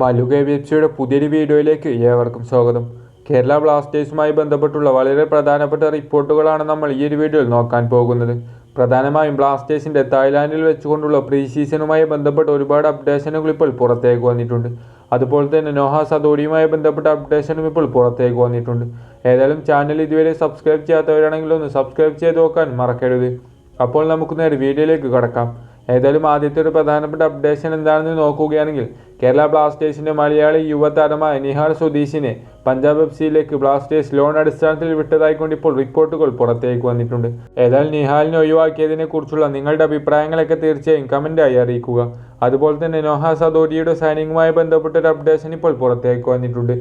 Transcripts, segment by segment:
മല്ലു എഫ്സിയുടെ പുതിയൊരു വീഡിയോയിലേക്ക് ഏവർക്കും സ്വാഗതം. കേരള ബ്ലാസ്റ്റേഴ്സുമായി ബന്ധപ്പെട്ടുള്ള വളരെ പ്രധാനപ്പെട്ട റിപ്പോർട്ടുകളാണ് നമ്മൾ ഈ ഒരു വീഡിയോയിൽ നോക്കാൻ പോകുന്നത്. പ്രധാനമായും ബ്ലാസ്റ്റേഴ്സിന്റെ തായ്ലാൻഡിൽ വെച്ചുകൊണ്ടുള്ള പ്രീ സീസണുമായി ബന്ധപ്പെട്ട ഒരുപാട് അപ്ഡേഷനുകൾ ഇപ്പോൾ പുറത്തേക്ക് വന്നിട്ടുണ്ട്. അതുപോലെ തന്നെ നോഹ സദോഡിയുമായി ബന്ധപ്പെട്ട അപ്ഡേഷനും ഇപ്പോൾ പുറത്തേക്ക് വന്നിട്ടുണ്ട്. ഏതായാലും ചാനൽ ഇതുവരെ സബ്സ്ക്രൈബ് ചെയ്യാത്തവരാണെങ്കിൽ ഒന്ന് സബ്സ്ക്രൈബ് ചെയ്ത് നോക്കാൻ മറക്കരുത്. അപ്പോൾ നമുക്ക് നേരെ വീഡിയോയിലേക്ക് കടക്കാം. ഏതായാലും ആദ്യത്തെ ഒരു പ്രധാനപ്പെട്ട അപ്ഡേഷൻ എന്താണെന്ന് നോക്കുകയാണെങ്കിൽ കേരള ബ്ലാസ്റ്റേഴ്സിന്റെ മലയാളി യുവതാരമായ നിഹാൽ സുധീഷിനെ പഞ്ചാബ് എഫ് സിയിലേക്ക് ബ്ലാസ്റ്റേഴ്സ് ലോൺ അടിസ്ഥാനത്തിൽ വിട്ടതായിക്കൊണ്ട് ഇപ്പോൾ റിപ്പോർട്ടുകൾ പുറത്തേക്ക് വന്നിട്ടുണ്ട്. ഏതായാലും നിഹാലിനെ ഒഴിവാക്കിയതിനെ കുറിച്ചുള്ള നിങ്ങളുടെ അഭിപ്രായങ്ങളൊക്കെ തീർച്ചയായും കമന്റായി അറിയിക്കുക. അതുപോലെ തന്നെ നോഹ സദോരിയുടെ സൈനിങ്ങുമായി ബന്ധപ്പെട്ട ഒരു അപ്ഡേഷൻ ഇപ്പോൾ പുറത്തേക്ക് വന്നിട്ടുണ്ട്.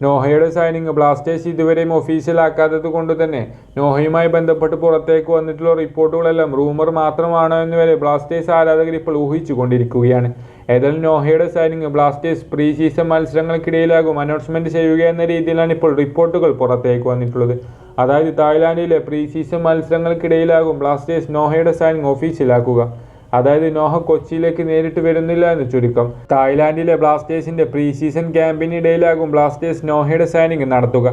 നോഹയുടെ സൈനിങ് ബ്ലാസ്റ്റേഴ്സ് ഇതുവരെയും ഒഫീഷ്യലാക്കാത്തത് കൊണ്ട് തന്നെ നോഹയുമായി ബന്ധപ്പെട്ട് പുറത്തേക്ക് വന്നിട്ടുള്ള റിപ്പോർട്ടുകളെല്ലാം റൂമർ മാത്രമാണോ എന്ന് വരെ ബ്ലാസ്റ്റേഴ്സ് ആരാധകർ ഇപ്പോൾ ഊഹിച്ചു കൊണ്ടിരിക്കുകയാണ് ഏതായാലും നോഹയുടെ സൈനിങ് ബ്ലാസ്റ്റേഴ്സ് പ്രീ സീസൺ മത്സരങ്ങൾക്കിടയിലാകും അനൗൺസ്മെന്റ് ചെയ്യുക എന്ന രീതിയിലാണ് ഇപ്പോൾ റിപ്പോർട്ടുകൾ പുറത്തേക്ക് വന്നിട്ടുള്ളത്. അതായത് തായ്ലാൻഡിലെ പ്രീ സീസൺ മത്സരങ്ങൾക്കിടയിലാകും ബ്ലാസ്റ്റേഴ്സ് നോഹയുടെ സൈനിങ് ഒഫീഷ്യലാക്കുക അതായത് നോഹ കൊച്ചിയിലേക്ക് നേരിട്ട് വരുന്നില്ല എന്ന് ചുരുക്കം. തായ്ലാന്റിലെ ബ്ലാസ്റ്റേഴ്സിന്റെ പ്രീ സീസൺ ക്യാമ്പിനിടയിലാകും ബ്ലാസ്റ്റേഴ്സ് നോഹയുടെ സൈനിങ് നടത്തുക.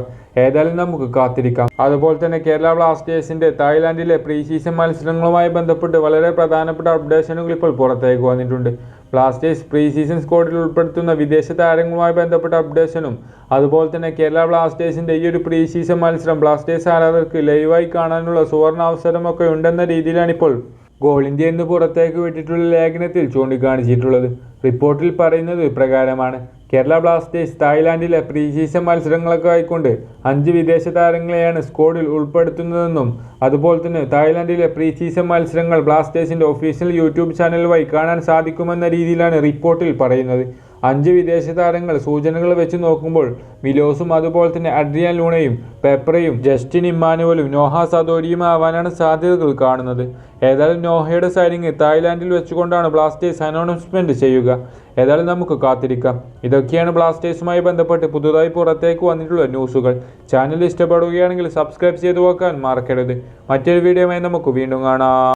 ഏതായാലും നമുക്ക് കാത്തിരിക്കാം. അതുപോലെ തന്നെ കേരള ബ്ലാസ്റ്റേഴ്സിന്റെ തായ്ലാന്റിലെ പ്രീ സീസൺ മത്സരങ്ങളുമായി ബന്ധപ്പെട്ട് വളരെ പ്രധാനപ്പെട്ട അപ്ഡേഷനുകൾ ഇപ്പോൾ പുറത്തേക്ക് വന്നിട്ടുണ്ട്. ബ്ലാസ്റ്റേഴ്സ് പ്രീ സീസൺ സ്ക്വാഡിൽ ഉൾപ്പെടുത്തുന്ന വിദേശ താരങ്ങളുമായി ബന്ധപ്പെട്ട അപ്ഡേഷനും അതുപോലെ തന്നെ കേരള ബ്ലാസ്റ്റേഴ്സിന്റെ ഈ ഒരു പ്രീ സീസൺ മത്സരം ബ്ലാസ്റ്റേഴ്സ് ആരാധകർക്ക് ലൈവായി കാണാനുള്ള സുവർണ അവസരമൊക്കെ ഉണ്ടെന്ന രീതിയിലാണ് ഇപ്പോൾ ഗോൾ ഇന്ത്യ എന്ന് പുറത്തേക്ക് വിട്ടിട്ടുള്ള ലേഖനത്തിൽ ചൂണ്ടിക്കാണിച്ചിട്ടുള്ളത്. റിപ്പോർട്ടിൽ പറയുന്നത് ഇപ്രകാരമാണ്. കേരള ബ്ലാസ്റ്റേഴ്സ് തായ്ലാൻഡിലെ പ്രീ സീസൺ മത്സരങ്ങളൊക്കെ ആയിക്കൊണ്ട് അഞ്ച് വിദേശ താരങ്ങളെയാണ് സ്ക്വാഡിൽ ഉൾപ്പെടുത്തുന്നതെന്നും അതുപോലെ തന്നെ തായ്ലാൻഡിലെ പ്രീ സീസൺ മത്സരങ്ങൾ ബ്ലാസ്റ്റേഴ്സിന്റെ ഒഫീഷ്യൽ യൂട്യൂബ് ചാനൽ വഴി കാണാൻ സാധിക്കുമെന്ന രീതിയിലാണ് റിപ്പോർട്ടിൽ പറയുന്നത്. അഞ്ച് വിദേശ താരങ്ങൾ സൂചനകൾ വെച്ച് നോക്കുമ്പോൾ മിലോസും അതുപോലെ തന്നെ അഡ്രിയാൻ ലൂണയും പെപ്രയും ജസ്റ്റിൻ ഇമ്മാനുവലും നോഹ സദോരിയും ആവാനാണ് സാധ്യതകൾ കാണുന്നത്. ഏതായാലും നോഹയുടെ സൈനിങ് തായ്ലാൻഡിൽ വെച്ചുകൊണ്ടാണ് ബ്ലാസ്റ്റേഴ്സ് അനൗൺസ്മെന്റ് ചെയ്യുക. ഏതായാലും നമുക്ക് കാത്തിരിക്കാം. ഇതൊക്കെയാണ് ബ്ലാസ്റ്റേഴ്സുമായി ബന്ധപ്പെട്ട് പുതുതായി പുറത്തേക്ക് വന്നിട്ടുള്ള ന്യൂസുകൾ. ചാനൽ ഇഷ്ടപ്പെടുകയാണെങ്കിൽ സബ്സ്ക്രൈബ് ചെയ്തു വെക്കാൻ മറക്കരുത്. മറ്റൊരു വീഡിയോയുമായി നമുക്ക് വീണ്ടും കാണാം.